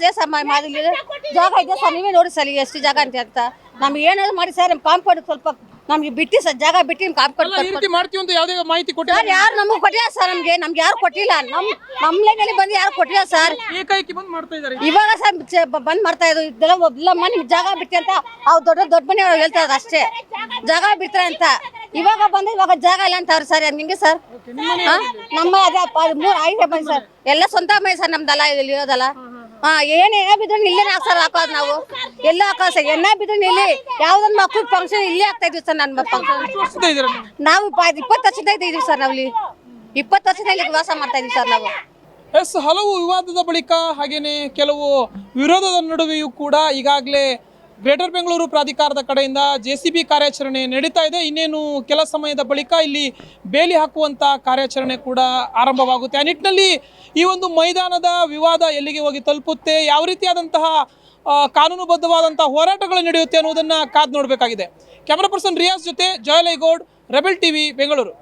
ಜಾಗ ಇದೆ ಸರ್ ನೀವೇ ನೋಡಿ ಸರ್ ಎಷ್ಟು ಜಾಗ ಅಂತ ಅಂತ. ನಮ್ಗೆ ಏನಾದ್ರು ಮಾಡಿ ಸರ್ ಕಾಂಪೌಂಡ್ ಸ್ವಲ್ಪ ನಮ್ಗೆ ಬಿಟ್ಟು ಸರ್ ಜಾಗ ಬಿಟ್ಟು ನಿಮ್ಗೆ ಕಾಪ್ ಅಲ್ಲ, ಈ ರೀತಿ ಮಾಡ್ತೀವಿ ಅಂತ ಯಾವುದೇ ಮಾಹಿತಿ ಸರ್ ಕೊಟ್ಟಿಲ್ಲ ಯಾರು ನಮಗೆ ಕೊಟ್ಟಿಲ್ಲ ಸರ್ ನಮ್ಗೆ. ನಮ್ಗೆ ಯಾರು ಕೊಟ್ಟಿಲ್ಲ. ನಮ್ ನಮ್ಮ ಲೈನಲ್ಲಿ ಬಂದು ಯಾರು ಕೊಟ್ಟಿಲ್ಲ ಸರ್. ಬಂದ್ ಮಾಡ್ತಾ ಇದ್ದಾರೆ ಇವಾಗ ಸರ್ ಚೆ- ಬ- ಬಂದ್ ಮಾಡ್ತಾ ಇದ್ರು. ಇದೆಲ್ಲ ಒಬ್ಲಮ್ಮ ನಿಮ್ಗೆ ಜಾಗ ಬಿಟ್ಟಿ ಅಂತ ಅವ್ರು ದೊಡ್ಡ ದೊಡ್ಡ ಮನೆ ಅವ್ರು ಹೇಳ್ತಾ ಇರೋದು ಅಷ್ಟೇ. ಜಾಗ ಬಿಡ್ತಾರೆ ಅಂತ. ಇವಾಗ ಬಂದು ಇವಾಗ ಜಾಗ ಇಲ್ಲ ಅಂತ ಅವ್ರು ಸರ್. ನಿಂಗೆ ಸರ್? ನಮ್ಮ ಅದೇ ಮೂರು ಅದ್ ಮೂರ್ ಐದೇ ಬಂದು ಸರ್. ಎಲ್ಲ ಸ್ವಂತ ಮೈ ಸರ್ ನಮ್ದಲ್ಲ ಇಲ್ಲಿ ಇರೋದಲ್ಲ ಹಾ ಏನೇ ಬಿದ್ರು ಇಲ್ಲೇ ಸರ್ ಹಾಕೋದು ನಾವು. ಎಲ್ಲ ಹಾಕೋದು ಸರ್. ಎನ್ನ ಬಿದ್ರು ಇಲ್ಲಿ ಯಾವ್ದೊಂದು ಮಕ್ಕಳ ಫಂಕ್ಷನ್ ಇಲ್ಲೇ ಆಗ್ತಾ ಇದ್ವಿ ಸರ್ ನನ್ನ ಫಂಕ್ಷನ್ ನಾವು? ಇಪ್ಪ- ಇಪ್ಪತ್ತು ವರ್ಷದಿಂದ ಇದೀವಿ ಸರ್ ನಾವು ಇಲ್ಲಿ ಇಪ್ಪತ್ತು ವರ್ಷದಿಂದ ಇಲ್ಲಿ ವಾಸ ಮಾಡ್ತಾ ಇದೀವಿ ಸರ್ ನಾವು. ಎಸ್ ಹಲವು ವಿವಾದದ ಬಳಿಕ ಹಾಗೇನೆ ಕೆಲವು ವಿರೋಧದ ನಡುವೆಯೂ ಕೂಡ ಈಗಾಗಲೇ ಗ್ರೇಟರ್ ಬೆಂಗಳೂರು ಪ್ರಾಧಿಕಾರದ ಕಡೆಯಿಂದ ಜೆ ಸಿ ಬಿ ಕಾರ್ಯಾಚರಣೆ ನಡೀತಾ ಇದೆ. ಇನ್ನೇನು ಕೆಲ ಸಮಯದ ಬಳಿಕ ಇಲ್ಲಿ ಬೇಲಿ ಹಾಕುವಂಥ ಕಾರ್ಯಾಚರಣೆ ಕೂಡ ಆರಂಭವಾಗುತ್ತೆ. ಆ ನಿಟ್ಟಿನಲ್ಲಿ ಈ ಒಂದು ಮೈದಾನದ ವಿವಾದ ಎಲ್ಲಿಗೆ ಹೋಗಿ ತಲುಪುತ್ತೆ? ಯಾವ ರೀತಿಯಾದಂತಹ ಕಾನೂನುಬದ್ಧವಾದಂಥ ಹೋರಾಟಗಳು ನಡೆಯುತ್ತೆ ಅನ್ನೋದನ್ನು ಕಾದು ನೋಡಬೇಕಾಗಿದೆ. ಕ್ಯಾಮರಾ ಪರ್ಸನ್ ರಿಯಾಜ್ ಜೊತೆ ಜಯಲೈಗೌಡ್, ರೆಬೆಲ್ ಟಿವಿ, ಬೆಂಗಳೂರು.